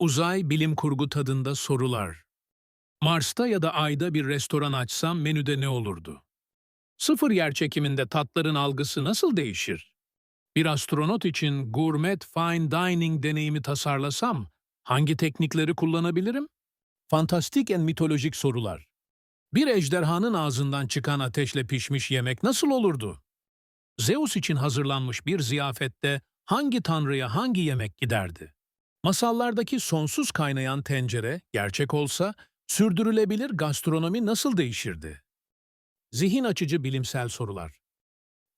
Uzay bilim kurgu tadında sorular. Mars'ta ya da Ay'da bir restoran açsam menüde ne olurdu? Sıfır yer çekiminde tatların algısı nasıl değişir? Bir astronot için gourmet fine dining deneyimi tasarlasam hangi teknikleri kullanabilirim? Fantastik en mitolojik sorular. Bir ejderhanın ağzından çıkan ateşle pişmiş yemek nasıl olurdu? Zeus için hazırlanmış bir ziyafette hangi tanrıya hangi yemek giderdi? Masallardaki sonsuz kaynayan tencere gerçek olsa sürdürülebilir gastronomi nasıl değişirdi? Zihin açıcı bilimsel sorular.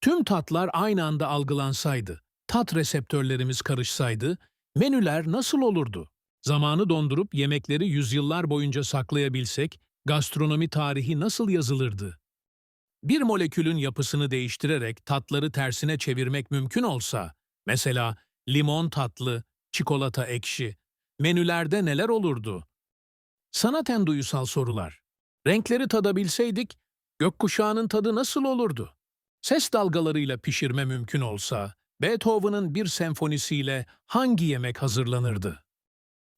Tüm tatlar aynı anda algılansaydı, tat reseptörlerimiz karışsaydı, menüler nasıl olurdu? Zamanı dondurup yemekleri yüzyıllar boyunca saklayabilsek, gastronomi tarihi nasıl yazılırdı? Bir molekülün yapısını değiştirerek tatları tersine çevirmek mümkün olsa, mesela limon tatlı, çikolata ekşi, menülerde neler olurdu? Sanaten duyusal sorular. Renkleri tadabilseydik, gökkuşağının tadı nasıl olurdu? Ses dalgalarıyla pişirme mümkün olsa, Beethoven'ın bir senfonisiyle hangi yemek hazırlanırdı?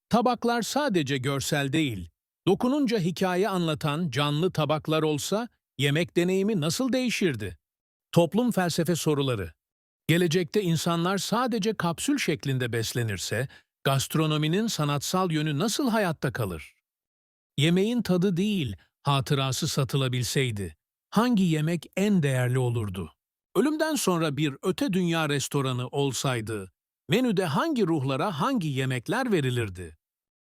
Tabaklar sadece görsel değil, dokununca hikaye anlatan canlı tabaklar olsa, yemek deneyimi nasıl değişirdi? Toplum felsefe soruları. Gelecekte insanlar sadece kapsül şeklinde beslenirse, gastronominin sanatsal yönü nasıl hayatta kalır? Yemeğin tadı değil, hatırası satılabilseydi, hangi yemek en değerli olurdu? Ölümden sonra bir öte dünya restoranı olsaydı, menüde hangi ruhlara hangi yemekler verilirdi?